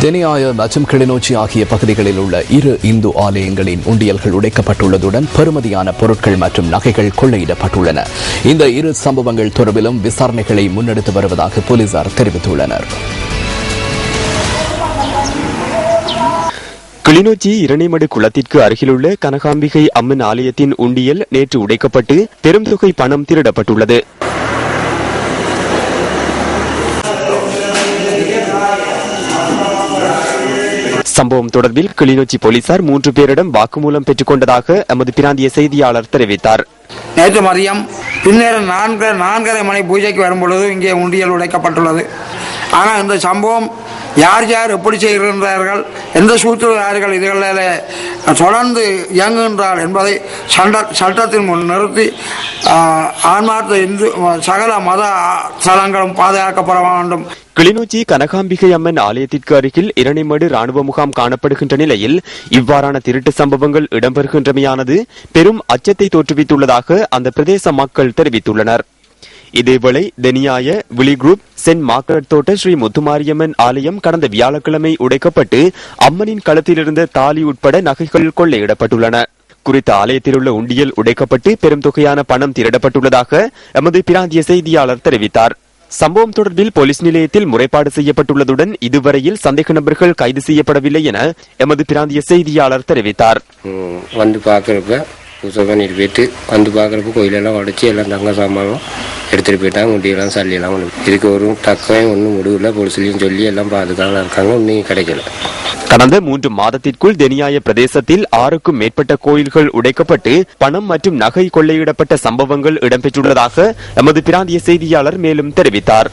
தெனியாய மற்றும் கிளிநொச்சி ஆகிய பகுதிகளில் உள்ள இரு இந்து ஆலயங்களின் உண்டியல்கள் உடைக்கப்பட்டுள்ளதுடன் பெறுமதியான பொருட்கள் மற்றும் நகைகள் கொள்ளையிடப்பட்டுள்ளன. இந்த இரு சம்பவங்கள் தொடர்பிலும் விசாரணைகளை முன்னெடுத்து வருவதாக போலீசார் தெரிவித்துள்ளனர். கிளிநொச்சி இரணைமடு குளத்திற்கு அருகிலுள்ள கனகாம்பிகை அம்மன் ஆலயத்தின் உண்டியல் நேற்று உடைக்கப்பட்டு பெரும் தொகை பணம் திருடப்பட்டுள்ளது. சம்பவம் தொடர்பில் கிளிநொச்சி போலீசார் மூன்று பேரிடம் வாக்குமூலம் பெற்றுக் கொண்டதாக எமது பிராந்திய செய்தியாளர் தெரிவித்தார். நேற்று மதியம் பின்னேரம் நான்கு நான்கரை மணி பூஜைக்கு வரும் பொழுது இங்கே உண்டியல் உடைக்கப்பட்டுள்ளது. ஆனால் இந்த சம்பவம் யார் யார் எப்படி செய்கின்றார்கள் எந்த சூத்திரதாரிகள் இதுகளில் தொடர்ந்து இயங்குகின்றார் என்பதை சட்ட சட்டத்தின் முன் நிறுத்தி ஆன்மார்த்த இந்து சகல மத தலங்களும் பாதுகாக்கப்பட வேண்டும். கிளிநொச்சி கனகாம்பிகை அம்மன் ஆலயத்திற்கு அருகில் இரணைமடு ராணுவ முகாம் காணப்படுகின்ற நிலையில் இவ்வாறான திருட்டு சம்பவங்கள் இடம்பெறுகின்றமையானது பெரும் அச்சத்தை தோற்றுவித்துள்ளதாக அந்த பிரதேச மக்கள் தெரிவித்துள்ளனர். இதேவேளை தெனியாய விழி குரூப் சென்ட் மார்க்கெட் தோட்ட ஸ்ரீ முத்துமாரியம்மன் ஆலயம் கடந்த வியாழக்கிழமை உடைக்கப்பட்டு அம்மனின் களத்திலிருந்த தாலி உட்பட நகைகள் கொள்ளையிடப்பட்டுள்ளன. குறித்த ஆலயத்தில் உள்ள உண்டியல் உடைக்கப்பட்டு பெரும் தொகையான பணம் திருடப்பட்டுள்ளதாக எமது பிராந்திய செய்தியாளர் தெரிவித்தார். சம்பவம் தொடர்பில் போலீஸ் நிலையத்தில் முறைப்பாடு செய்யப்பட்டுள்ளதுடன் இதுவரையில் சந்தேக நபர்கள் கைது செய்யப்படவில்லை என எமது பிராந்திய செய்தியாளர் தெரிவித்தார். வந்து பார்க்குறப்ப பூஜை பண்ணிட்டு போயிட்டு வந்து பார்க்குறப்ப கோயிலெல்லாம் உடச்சி எல்லாம் தங்க சாமானும் எடுத்துகிட்டு போயிட்டாங்க முட்டியெல்லாம் சல்லியெல்லாம் ஒன்று இதுக்கு ஒரு தக்கம் ஒன்றும் முடிவில் போலீஸ்லையும் சொல்லி எல்லாம் பாதுகாப்பாக இருக்காங்க. ஒன்றும் கிடைக்கல. கடந்த மூன்று மாதத்திற்குள் தெனியாய பிரதேசத்தில் ஆறுக்கும் மேற்பட்ட கோயில்கள் உடைக்கப்பட்டு பணம் மற்றும் நகை கொள்ளையிடப்பட்ட சம்பவங்கள் இடம்பெற்றுள்ளதாக எமது பிராந்திய செய்தியாளர் மேலும் தெரிவித்தார்.